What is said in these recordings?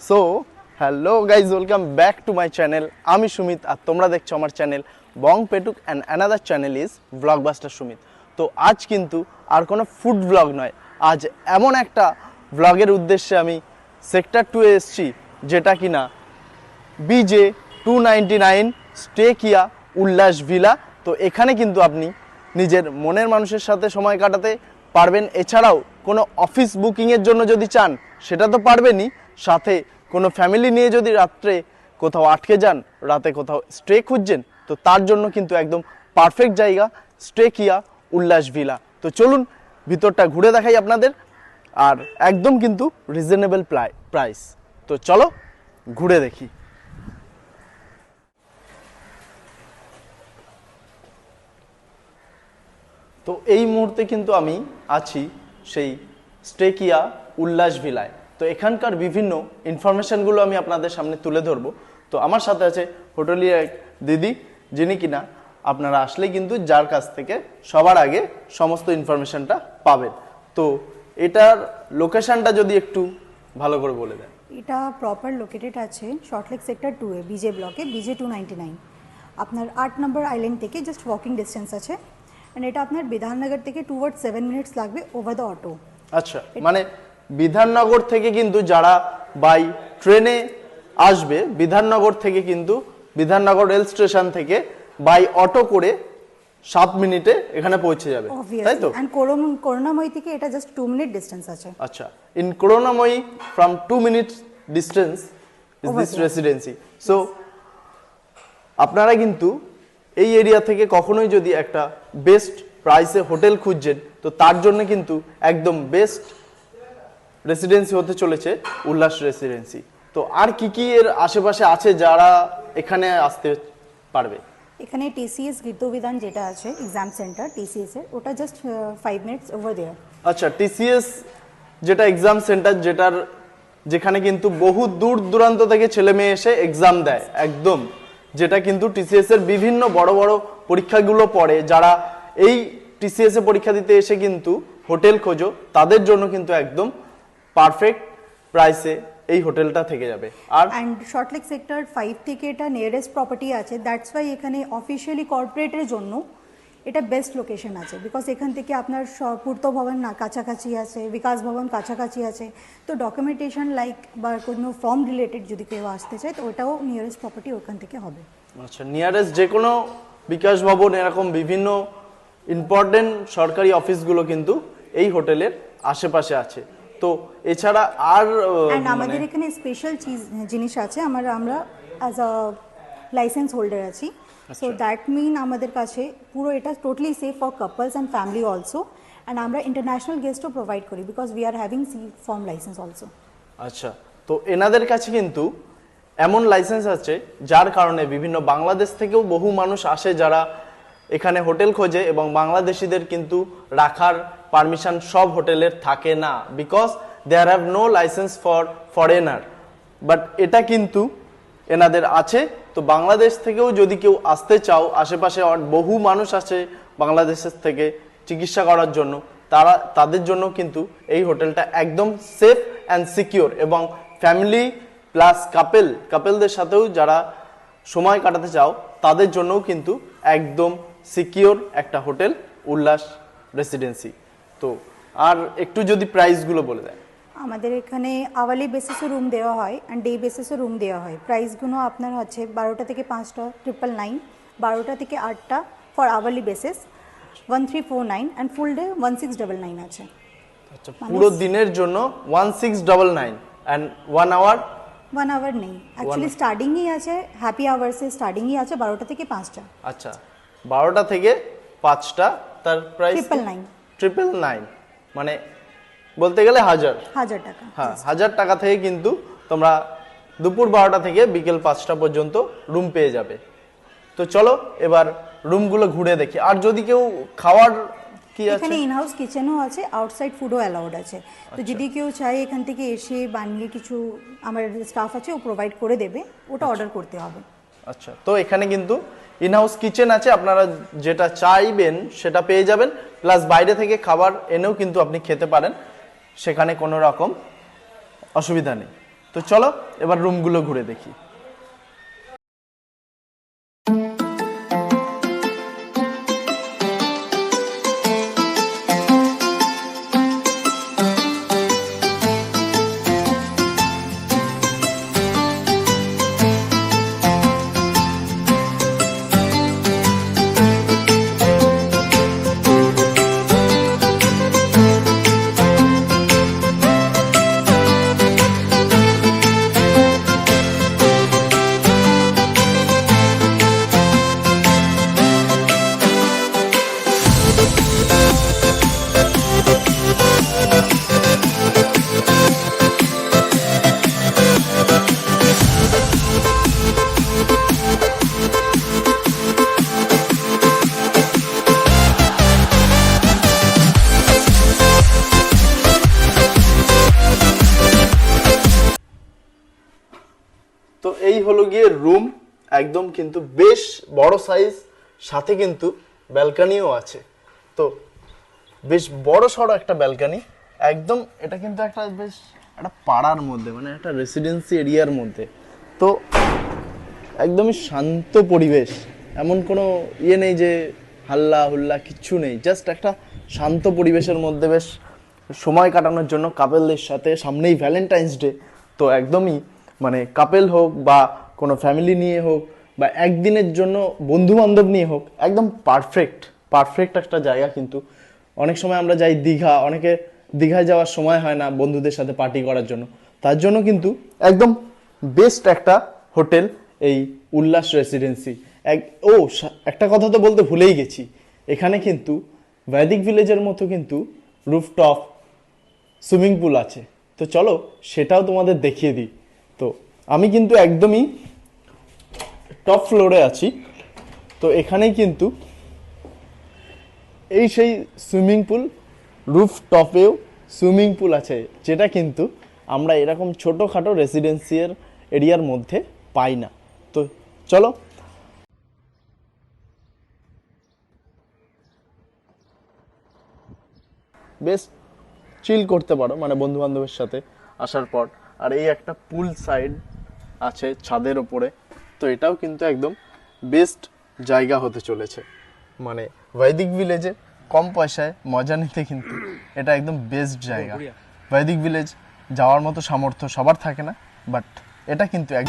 So hello guys welcome back to my channel আমি সুমিত আর তোমরা দেখছ আমার channel Bong Petuk and another channel is Blogbuster Sumit তো আজ কিন্তু আর কোনো ফুড ব্লগ নয়। আজ এমন একটা ব্লগের উদ্দেশ্যে আমি সেক্টর টু এসছি, যেটা কিনা বিজে টু নাইনটি নাইন স্টে কিয়া উল্লাস ভিলা তো এখানে কিন্তু আপনি নিজের মনের মানুষের সাথে সময় কাটাতে পারবেন। এছাড়াও কোনো অফিস বুকিংয়ের জন্য যদি চান, সেটা তো পারবেনই। সাথে কোনো ফ্যামিলি নিয়ে যদি রাত্রে কোথাও আটকে যান, রাতে কোথাও স্টে খুঁজছেন, তো তার জন্য কিন্তু একদম পারফেক্ট জায়গা স্টে কিয়া উল্লাস ভিলা। তো চলুন, ভিতরটা ঘুরে দেখাই আপনাদের, আর একদম কিন্তু রিজনেবল প্রাইস তো চলো, ঘুরে দেখি। তো এই মুহূর্তে কিন্তু আমি আছি সেই স্টেকিয়া উল্লাস ভিলায়। তো এখানকার বিভিন্ন ইনফরমেশনগুলো আমি আপনাদের সামনে তুলে ধরবো। তো আমার সাথে আছে হোটেলের এক দিদি, যিনি কিনা আপনারা আসলে কিন্তু যার কাছ থেকে সবার আগে সমস্ত ইনফরমেশনটা পাবেন। তো এটার লোকেশনটা যদি একটু ভালো করে বলে দেন। এটা প্রপার লোকেটেড আছে শর্টলেক সেক্টর টু এ বিজে ব্লকে বিজে টু নাইনটি নাইন আপনার আট নম্বর আইল্যান্ড থেকে জাস্ট ওয়াকিং ডিস্টেন্স আছে। অ্যান্ড এটা আপনার বিধাননগর থেকে টু ওয়ার্ড সেভেন মিনিটস লাগবে ওভার দ্য অটো আচ্ছা মানে বিধাননগর থেকে কিন্তু যারা বাই ট্রেনে আসবে বিধাননগর থেকে কিন্তু বিধাননগর রেল স্টেশন থেকে বাই অটো করে সাত মিনিটে এখানে পৌঁছে যাবে। তাই তো? করোনাময় থেকে এটা জাস্ট টু মিনিট ডিস্টেন্স আছে। আচ্ছা in Karunamoyee from two minutes distance is this residency so আপনারা কিন্তু এই এরিয়া থেকে কখনোই যদি একটা বেস্ট প্রাইসে হোটেল খুঁজছেন তো তার জন্য কিন্তু একদম বেস্ট রেসিডেন্সি হতে চলেছে উল্লাস রেসিডেন্সি তো আর কি কি এর আশেপাশে আছে যারা এখানে আসতে পারবে? এখানে টিসিএস গীতবিধান যেটা আছে এক্সাম সেন্টার টিসিএস এর ওটা just five minutes over there আচ্ছা টিসিএস যেটা এক্সাম সেন্টার যেটার যেখানে কিন্তু বহু দূর দূরান্ত থেকে ছেলে মেয়ে এসে এক্সাম দেয় একদম। যেটা কিন্তু টিসিএস এর বিভিন্ন বড় বড় পরীক্ষাগুলো পড়ে যারা এই টিসিএস পরীক্ষা দিতে এসে কিন্তু হোটেল খোঁজো তাদের জন্য কিন্তু একদম পারফেক্ট প্রাইসে এই হোটেলটা থেকে যাবে। আর and Salt Lake sector five থেকে এটা নিয়ারেস্ট প্রপার্টি আছে দ্যাটস ওয়াই এখানে অফিসিয়ালি কর্পোরেটের জন্য এটা বেস্ট লোকেশন আছে। বিকজ এখান থেকে আপনার পূর্ত ভবন না কাছাকাছি আছে বিকাশ ভবন কাছাকাছি আছে। তো ডকুমেন্টেশন লাইক বা কোনো ফর্ম রিলেটেড যদি কেউ আসতে চায় তো ওটাও নিয়ারেস্ট প্রপার্টি ওখান থেকে হবে। আচ্ছা নিয়ারেস্ট যে কোনো বিকাশ ভবন এরকম বিভিন্ন ইম্পর্টেন্ট সরকারি অফিসগুলো কিন্তু এই হোটেলের আশেপাশে আছে। তো এছাড়া আর অ্যান্ড মানে- আমাদের এখানে স্পেশাল জিনিস আছে আমরা আমরা অ্যাজ আ লাইসেন্স হোল্ডার আছি। সো দ্যাট মিন আমাদের কাছে পুরো এটা totally safe for couples and family also and আমরা ইন্টারন্যাশনাল গেস্টও প্রোভাইড করি because we are having C form licence also আচ্ছা তো এনাদের কাছে কিন্তু এমন লাইসেন্স আছে, যার কারণে বিভিন্ন বাংলাদেশ থেকেও বহু মানুষ আসে যারা এখানে হোটেল খোঁজে এবং বাংলাদেশিদের কিন্তু রাখার পারমিশন সব হোটেলের থাকে না because there have no licence for foreigner but এটা কিন্তু এনাদের আছে, তো বাংলাদেশ থেকেও যদি কেউ আসতে চাও, আশেপাশে বহু মানুষ আছে বাংলাদেশের থেকে চিকিৎসা করার জন্য, তারা, তাদের জন্য কিন্তু এই হোটেলটা একদম সেফ অ্যান্ড সিকিওর এবং ফ্যামিলি প্লাস কাপেল কাপেলদের সাথেও যারা সময় কাটাতে চাও তাদের জন্যও কিন্তু একদম সিকিওর একটা হোটেল উল্লাস রেসিডেন্সি। তো আর একটু যদি প্রাইসগুলো বলে দেয় আমাদের এখানে আওয়ারলি বেসিসে রুম দেওয়া হয় অ্যান্ড ডে বেসিসে রুম দেওয়া হয়। প্রাইসগুলো আপনার হচ্ছে বারোটা থেকে পাঁচটা ট্রিপল নাইন বারোটা থেকে আটটা for hourly basis one three four nine and full day one six double nine আছে। আচ্ছা পুরো দিনের জন্য one six double nine and one hour one hour নেই অ্যাকচুয়ালি স্টার্টিংই আছে হ্যাপি আওয়ার্সে স্টার্টিংই আছে বারোটা থেকে পাঁচটা আচ্ছা বারোটা থেকে পাঁচটা তার price triple nine triple nine মানে বলতে গেলে হাজার হাজার টাকা হ্যাঁ হাজার টাকা থেকে কিন্তু তোমরা দুপুর বারোটা থেকে বিকেল পাঁচটা পর্যন্ত রুম পেয়ে যাবে তো চলো এবার রুমগুলো ঘুরে দেখি আর যদি কেউ খাওয়ার কি আছে? এখানে ইনহাউস কিচেনও আছে আউটসাইড ফুডও অ্যালাউড আছে। তো যদি কেউ চায় এখান থেকে এসে বানিয়ে কিছু আমার স্টাফ আছে ও প্রোভাইড করে দেবে ওটা অর্ডার করতে হবে। আচ্ছা তো এখানে কিন্তু ইনহাউস কিচেন আছে আপনারা যেটা চাইবেন সেটা পেয়ে যাবেন প্লাস বাইরে থেকে খাবার এনেও কিন্তু আপনি খেতে পারেন সেখানে কোনো রকম অসুবিধা নেই। তো চলো এবার রুমগুলো ঘুরে দেখি। এই হলো গিয়ে রুম একদম কিন্তু বেশ বড় সাইজ সাথে কিন্তু ব্যালকানিও আছে। তো বেশ বড় সড়ো একটা ব্যালকানি একদম এটা কিন্তু একটা বেশ একটা পাড়ার মধ্যে মানে একটা রেসিডেন্সি এরিয়ার মধ্যে। তো একদমই শান্ত পরিবেশ, এমন কোনো ইয়ে নেই যে হাল্লা হুল্লা কিচ্ছু নেই জাস্ট একটা শান্ত পরিবেশের মধ্যে বেশ সময় কাটানোর জন্য কাপেলদের সাথে, সামনেই ভ্যালেন্টাইন্স ডে তো একদমই মানে কাপেল হোক বা কোনো ফ্যামিলি নিয়ে হোক বা একদিনের জন্য বন্ধু বান্ধব নিয়ে হোক, একদম পারফেক্ট পারফেক্ট একটা জায়গা কিন্তু। অনেক সময় আমরা যাই দীঘা, অনেকে দীঘায় যাওয়ার সময় হয় না বন্ধুদের সাথে পার্টি করার জন্য। তার জন্য কিন্তু একদম বেস্ট একটা হোটেল এই উল্লাস রেসিডেন্সি এক, ও একটা কথা তো বলতে ভুলেই গেছি। এখানে কিন্তু বৈদিক ভিলেজের মতো কিন্তু রুফটপ সুইমিং পুল আছে। তো চলো সেটাও তোমাদের দেখিয়ে দিই। আমি কিন্তু একদমই টপ ফ্লোরে আছি। তো এখানেই কিন্তু এই সেই সুইমিং পুল রুফ টপেও সুইমিং পুল আছে, যেটা কিন্তু আমরা এরকম ছোটোখাটো রেসিডেন্সিয়াল এরিয়ার মধ্যে পাই না। তো চলো। বেশ চিল করতে পারো মানে বন্ধু বান্ধবের সাথে আসার পর। আর এই একটা পুল সাইড আছে ছাদের ওপরে তো এটাও কিন্তু একদম বেস্ট জায়গা হতে চলেছে। মানে বৈদিক ভিলেজে কম পয়সায় মজা নিতে কিন্তু এটা একদম বেস্ট জায়গা। বৈদিক ভিলেজ যাওয়ার মতো সামর্থ্য সবার থাকে না বাট এটা কিন্তু এক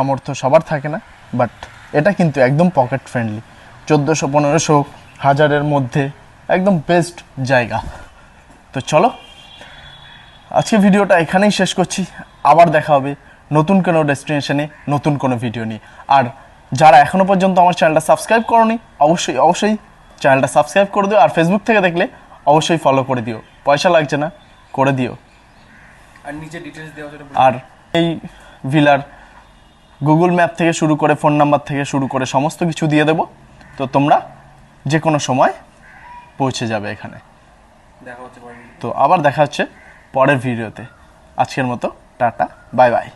সামর্থ্য সবার থাকে না বাট এটা কিন্তু একদম পকেট ফ্রেন্ডলি চোদ্দোশো পনেরোশো হাজারের মধ্যে একদম বেস্ট জায়গা। তো চলো আজকে ভিডিওটা এখানেই শেষ করছি। আবার দেখা হবে নতুন কোনো ডেস্টিনেশনে নতুন কোনো ভিডিও নিয়ে। আর যারা এখনও পর্যন্ত আমার চ্যানেলটা সাবস্ক্রাইব করনি অবশ্যই অবশ্যই চ্যানেলটা সাবস্ক্রাইব করে দিও। আর ফেসবুক থেকে দেখলে অবশ্যই ফলো করে দিও। পয়সা লাগছে না করে দিও। আর নিচে ডিটেলস দেওয়া আর এই ভিলার গুগল ম্যাপ থেকে শুরু করে ফোন নাম্বার থেকে শুরু করে সমস্ত কিছু দিয়ে দেব। তো তোমরা যে কোনো সময় পৌঁছে যাবে এখানে। দেখা হচ্ছে তো। আবার দেখা হচ্ছে পরের ভিডিওতে আজকের মতো টাটা বাই বাই।